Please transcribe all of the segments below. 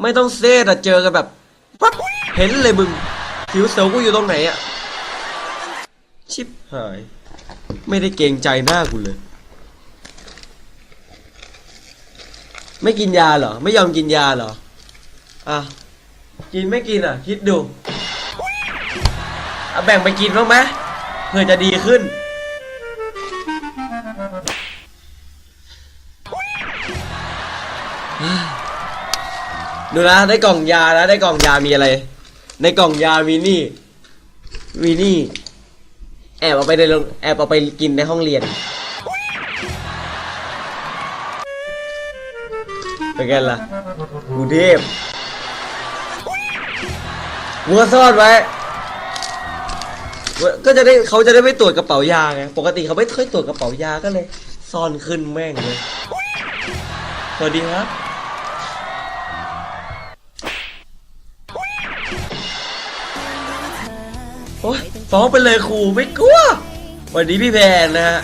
ไม่ต้องเซตอะเจอกันแบบปั๊บเห็นเลยมึงผิวเสือกูอยู่ตรงไหนอะชิบหาย ไม่ได้เกรงใจหน้ากูเลย ไม่กินยาเหรอ ไม่ยอมกินยาเหรอ อะ กินไม่กินอะ คิดดูเอาแบ่งไปกินบ้างไหมเพื่อจะดีขึ้น ดูนะ ได้กล่องยาแล้วได้กล่องยามีอะไร ในกล่องยามีนี่ มีนี่ แอบเอาไปในโรงแอบเอาไปกินในห้องเรียน เป็นไงล่ะกรุงเทพมัวซ่อนไว้ ก็จะได้เขาจะได้ไม่ตรวจกระเป๋ายาไง ปกติเขาไม่ค่อยตรวจกระเป๋ายาก็เลย ซ่อนขึ้นแม่งเลย สวัสดีครับ ฟ้องไปเลยครูไม่กลัว วันนี้พี่แพนนะฮะ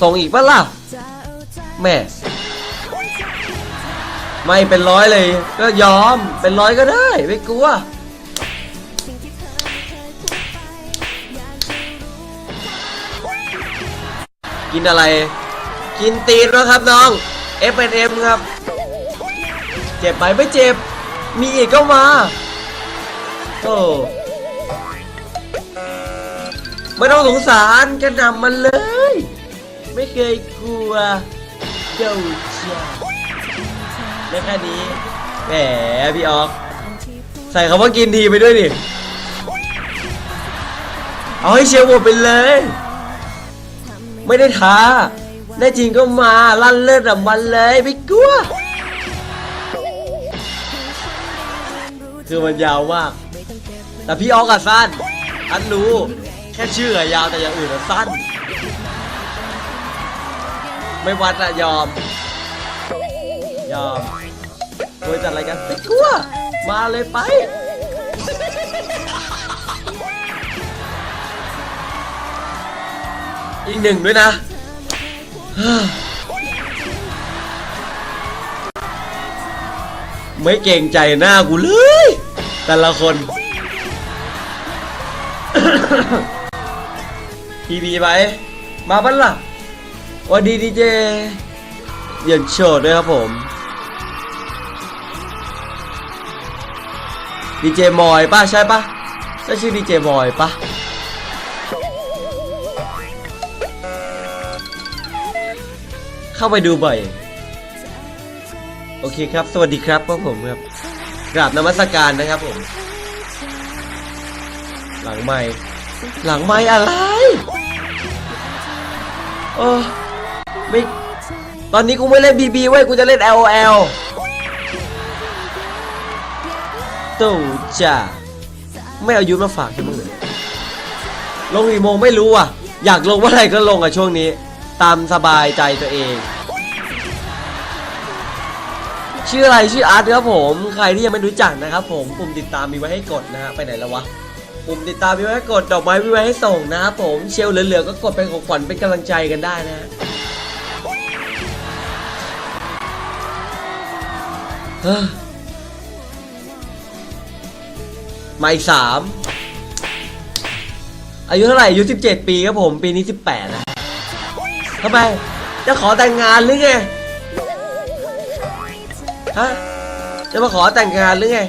ส่งอีกปะล่ะแม่ ไม่เป็นร้อยเลย ก็ยอมเป็นร้อยก็ได้ ไม่กลัวกินอะไร กินตีนนะครับน้อง F M ครับ เจ็บไหมไม่เจ็บ มีอีกก็มาโอ้ไม่ต้องสงสารกระหนำมันเลย ไม่เคยกลัวเจ้าจ้าได้แค่นี้แหมพี่ออกใส่คำว่ากินทีไปด้วยดิเอาให้เชียวหมดไปเลย ไม่ได้ท้า ได้จริงก็มาลั่นเลิศอะมันเลยไม่กลัว คือมันยาวมาก แต่พี่ออกอะสั้นอันรู้แค่ชื่ออะยาวแต่อย่างอื่นอะสั้น ไม่วัดอะยอม ยอมโวยจัดอะไรกันไม่กลัว มาเลยไปอีกหนึ่งด้วยนะ ไม่เก่งใจหน้ากูเลย แต่ละคน พีพีไป มาบ้านล่ะวัสดีดีเจเหยินโฉดด้วยครับผมดีเจมอยป่ะใช่ป่ะใช่ชื่อดีเจมอยป่ะ เข้าไปดูบ่อย โอเคครับ สวัสดีครับพวกผมครับกราบนมัสการนะครับผม หลังไม่หลังไม่อะไรโอ้ไม่ตอนนี้กูไม่เล่นบีบีเว้ยกูจะเล่น LOL ตู่จ้าไม่เอายุทธมาฝากใช่มั้งเลยลงกี่โมงไม่รู้อะ อยากลงเมื่อไหร่ก็ลงอะช่วงนี้ ตามสบายใจตัวเอง ชื่ออะไรชื่ออาร์ตครับผมใครที่ยังไม่รู้จักนะครับผมปุ่มติดตามมีไว้ให้กดนะฮะไปไหนแล้ววะปุ่มติดตามมีไว้ให้กดดอกไม้มีไว้ให้ส่งนะครับผมเชลเหลือๆก็กดเป็นของขวัญเป็นกำลังใจกันได้นะฮะมาอีกสามอายุเท่าไหร่อายุสิบเจ็ดปีครับผม ปีนี้สิบแปดนะ ทำไม จะขอแต่งงานหรือไง ฮะ จะมาขอแต่งงานหรือไง